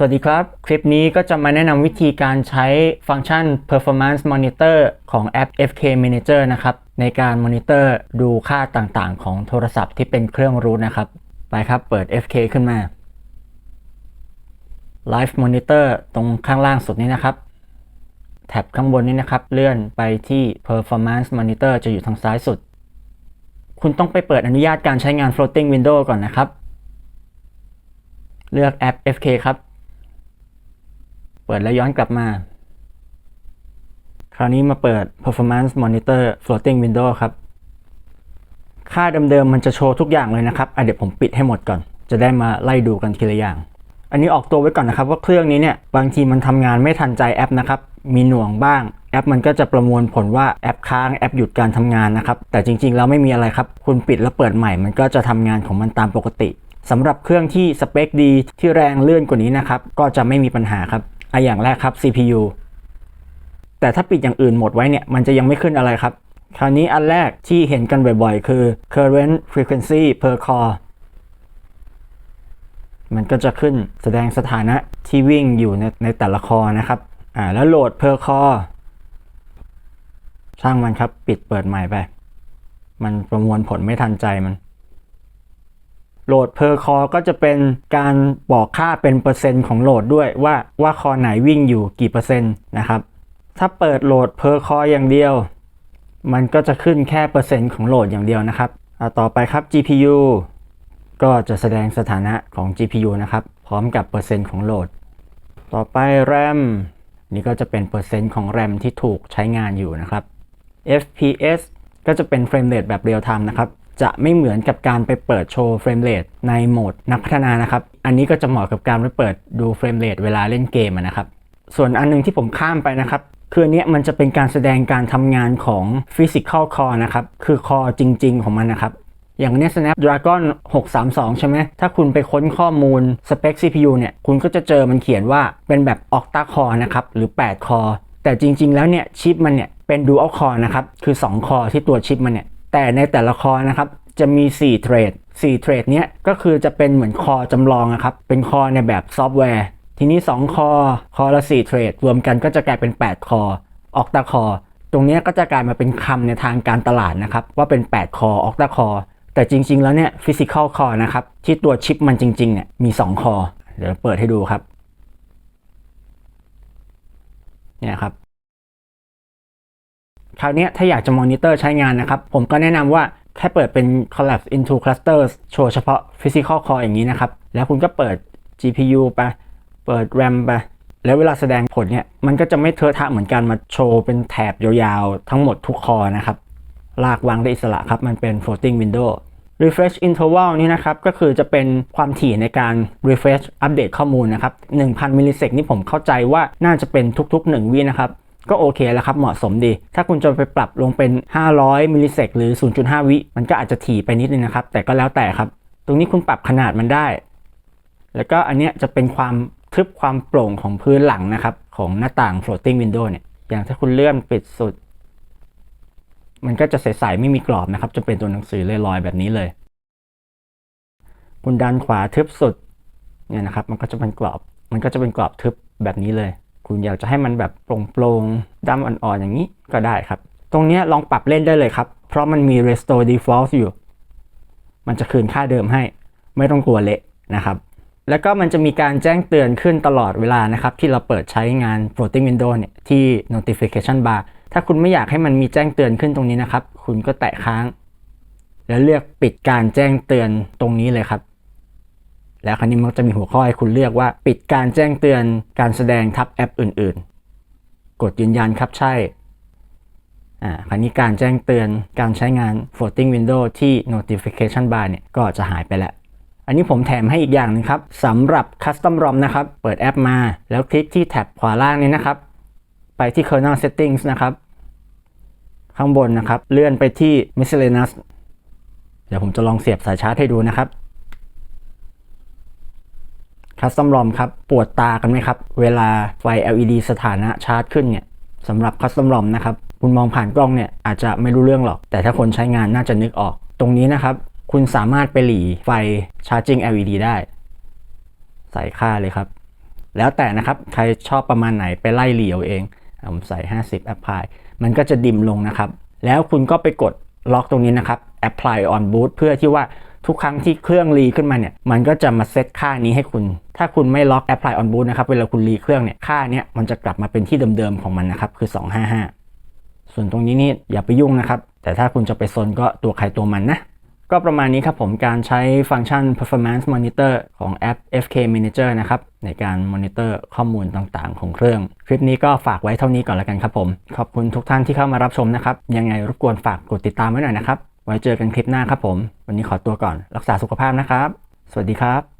สวัสดีครับ คลิปนี้ก็จะมาแนะนำวิธีการใช้ฟังก์ชัน performance monitor ของแอป FK Manager นะครับ ในการมอนิเตอร์ดูค่าต่างๆ ของโทรศัพท์ที่เป็นเครื่องรูทนะครับ ไปครับเปิด FK ขึ้นมา Live Monitor ตรงข้างล่างสุดนี้นะครับ แท็บข้างบนนี้นะครับ เลื่อนไปที่ performance monitor จะอยู่ทางซ้ายสุด คุณต้องไปเปิดอนุญาตการใช้งาน floating window ก่อนนะครับ เลือกแอป FK ครับ เปิดแล้วย้อนกลับมา คราวนี้มาเปิด performance monitor floating window ครับ ค่าเดิมๆมันจะโชว์ทุกอย่างเลยนะครับอะเดี๋ยวผมปิดให้หมดก่อน จะได้มาไล่ดูกันทีละอย่าง อันนี้ออกตัวไว้ก่อนนะครับ ว่าเครื่องนี้เนี่ยบางทีมันทำงานไม่ทันใจแอปนะครับ มีหน่วงบ้างแอปมันก็จะประมวลผลว่าแอปค้างแอปหยุดการทำงานนะครับ แต่จริงๆ แล้วไม่มีอะไรครับ คุณปิดแล้วเปิดใหม่ มันก็จะทำงานของมันตามปกติสำหรับเครื่องที่สเปคดีที่แรงเลื่อนกว่านี้นะครับ ก็จะไม่มีปัญหาครับ อะอย่างแรกครับ CPU แต่ถ้าปิดอย่างอื่นหมดไว้เนี่ย มันจะยังไม่ขึ้นอะไรครับ คราวนี้อันแรกที่เห็นกันบ่อยๆ คือ current frequency per core มันก็จะขึ้นแสดงสถานะที่วิ่งอยู่ในในแต่ละคอนะครับ อ่า แล้วโหลด per core ช่างมันครับ ปิดเปิดใหม่ไป มันประมวลผลไม่ทันใจมัน โหลด per core ก็จะเป็นการบอกค่าเป็นเปอร์เซ็นต์ของโหลดด้วยว่าว่าคอไหนวิ่งอยู่กี่เปอร์เซ็นต์นะครับ ถ้าเปิดโหลด per core อย่างเดียว มันก็จะขึ้นแค่เปอร์เซ็นต์ของโหลดอย่างเดียวนะครับอ่าต่อไปครับ GPU ก็จะแสดงสถานะของ GPU นะครับ พร้อมกับเปอร์เซ็นต์ของโหลด ต่อไป RAM นี่ก็จะเป็นเปอร์เซ็นต์ของ RAM ที่ถูกใช้งานอยู่นะครับ FPS ก็จะเป็นเฟรมเรทแบบเรียลไทม์นะครับ จะไม่เหมือนกับการไปเปิดโชว์เฟรมเรทในโหมดนักพัฒนานะครับ อันนี้ก็จะเหมาะกับการไปเปิดดูเฟรมเรทเวลาเล่นเกมนะครับ ส่วนอันหนึงที่ผมข้ามไปนะครับ คืออันเนี้ยมันจะเป็นการแสดงการทำงานของ Physical Core นะครับ คือคอจริง ๆ ของมันนะครับอย่างเนี้ย Snapdragon 632 ใช่ไหม ถ้าคุณไปค้นข้อมูลสเปค CPU เนี่ย คุณก็จะเจอมันเขียนว่าเป็นแบบ Octa Core นะครับ หรือ8คอแต่จริง ๆ แล้วเนี่ย ชิปมันเนี่ย เป็น Dual Core นะครับ คือ2คอที่ตัวชิปมันเนี่ย แต่ในแต่ละคอนะครับจะมี 4 เทรด 4 เทรดเนี้ยก็คือจะเป็นเหมือนคอจำลองนะครับ เป็นคอในแบบซอฟต์แวร์ ทีนี้ 2 คอ คอละ 4 เทรด รวมกันก็จะกลายเป็น 8 คอ ออกตาคอ ตรงนี้ก็จะกลายมาเป็นคำในทางการตลาดนะครับ ว่าเป็น 8 คอ ออกตาคอ แต่จริง ๆ แล้วเนี่ย physical core นะครับ ที่ตัวชิปมันจริง ๆ เนี่ยมี 2 คอ เดี๋ยวเปิดให้ดูครับ เนี่ยครับ คราวนี้ถ้าอยากจะมอนิเตอร์ใช้งานนะครับ ผมก็แนะนำว่าแค่เปิดเป็น collapse into clusters โชว์เฉพาะ physical core อย่างนี้นะครับ แล้วคุณก็เปิด GPU ไป เปิด RAM ไป แล้วเวลาแสดงผลเนี่ย มันก็จะไม่เทอะทะเหมือนกันมาโชว์เป็นแถบยาวๆ ทั้งหมดทุกคอนะครับ ลากวางได้อิสระครับ มันเป็น floating window refresh interval นี่นะครับ ก็คือจะเป็นความถี่ในการ refresh อัปเดตข้อมูลนะครับ 1,000 มิลลิเซกนี่ผมเข้าใจว่าน่าจะเป็นทุกๆ 1 วินะครับ ก็โอเคแล้วครับ เหมาะสมดี ถ้าคุณจะไปปรับลงเป็น 500 มิลลิเซกหรือ 0.5 วิ มันก็อาจจะถี่ไปนิดนึงนะครับ แต่ก็แล้วแต่ครับ ตรงนี้คุณปรับขนาดมันได้ แล้วก็อันเนี้ยจะเป็นความทึบความโปร่งของพื้นหลังนะครับ ของหน้าต่าง floating window เนี่ย อย่างถ้าคุณเลื่อนปิดสุด มันก็จะใสๆไม่มีกรอบนะครับ จะเป็นตัวหนังสือลอยๆแบบนี้เลย คุณดันขวาทึบสุดเนี่ยนะครับ มันก็จะเป็นกรอบ มันก็จะเป็นกรอบทึบแบบนี้เลย คุณอยากจะให้มันแบบโปร่งๆดำอ่อนๆอย่างนี้ก็ได้ครับ ตรงนี้ลองปรับเล่นได้เลยครับ เพราะมันมี restore default อยู่ มันจะคืนค่าเดิมให้ ไม่ต้องกลัวเละนะครับ แล้วก็มันจะมีการแจ้งเตือนขึ้นตลอดเวลานะครับ ที่เราเปิดใช้งาน floating window เนี่ยที่ notification bar ถ้าคุณไม่อยากให้มันมีแจ้งเตือนขึ้นตรงนี้นะครับ คุณก็แตะค้าง แล้วเลือกปิดการแจ้งเตือนตรงนี้เลยครับ แล้วคราวนี้มันจะมีหัวข้อให้คุณเลือกว่า ปิดการแจ้งเตือนการแสดงทับแอปอื่น ๆ กดยืนยันครับใช่อ่าคราวนี้การแจ้งเตือนการใช้งาน floating window ที่ notification bar เนี่ยก็จะหายไปแล้ว อันนี้ผมแถมให้อีกอย่างหนึงครับสำหรับ Custom ROM นะครับ เปิดแอปมา แล้วคลิกที่แท็บขวาล่างนี้นะครับ ไปที่ kernel settings นะครับ ข้างบนนะครับ เลื่อนไปที่ miscellaneous เดี๋ยวผมจะลองเสียบสายชาร์จให้ดูนะครับ Custom ROM ครับ ปวดตากันไหมครับ เวลาไฟ LED สถานะชาร์จขึ้นเนี่ยสำหรับ Custom ROM นะครับ คุณมองผ่านกล้องเนี่ยอาจจะไม่รู้เรื่องหรอก แต่ถ้าคนใช้งานน่าจะนึกออก ตรงนี้นะครับ คุณสามารถไปหลีไฟ Charging LED ได้ ใส่ค่าเลยครับ แล้วแต่นะครับ ใครชอบประมาณไหนไปไล่เหลียวเองผมใส่ 50 apply มันก็จะดิมลงนะครับ แล้วคุณก็ไปกดล็อกตรงนี้นะครับ apply on boot เพื่อที่ว่า ทุกครั้งที่เครื่องรีขึ้นมาเนี่ย มันก็จะมาเซตค่านี้ให้คุณ ถ้าคุณไม่ล็อก apply on boot นะครับ เวลาคุณรีเครื่องเนี่ย ค่าเนี้ยมันจะกลับมาเป็นที่เดิมๆของมันนะครับ คือ 255 ส่วนตรงนี้นี่อย่าไปยุ่งนะครับ แต่ถ้าคุณจะไปซนก็ตัวใครตัวมันนะ ก็ประมาณนี้ครับผม การใช้ฟังก์ชัน performance monitor ของแอป FK Manager นะครับ ในการมอนิเตอร์ข้อมูลต่างๆ ของเครื่อง คลิปนี้ก็ฝากไว้เท่านี้ก่อนแล้วกันครับผม ขอบคุณทุกท่านที่เข้ามารับชมนะครับ ยังไงรบกวนฝากกดติดตามไว้หน่อยนะครับ ไว้เจอกันคลิปหน้าครับผม วันนี้ขอตัวก่อน รักษาสุขภาพนะครับ สวัสดีครับ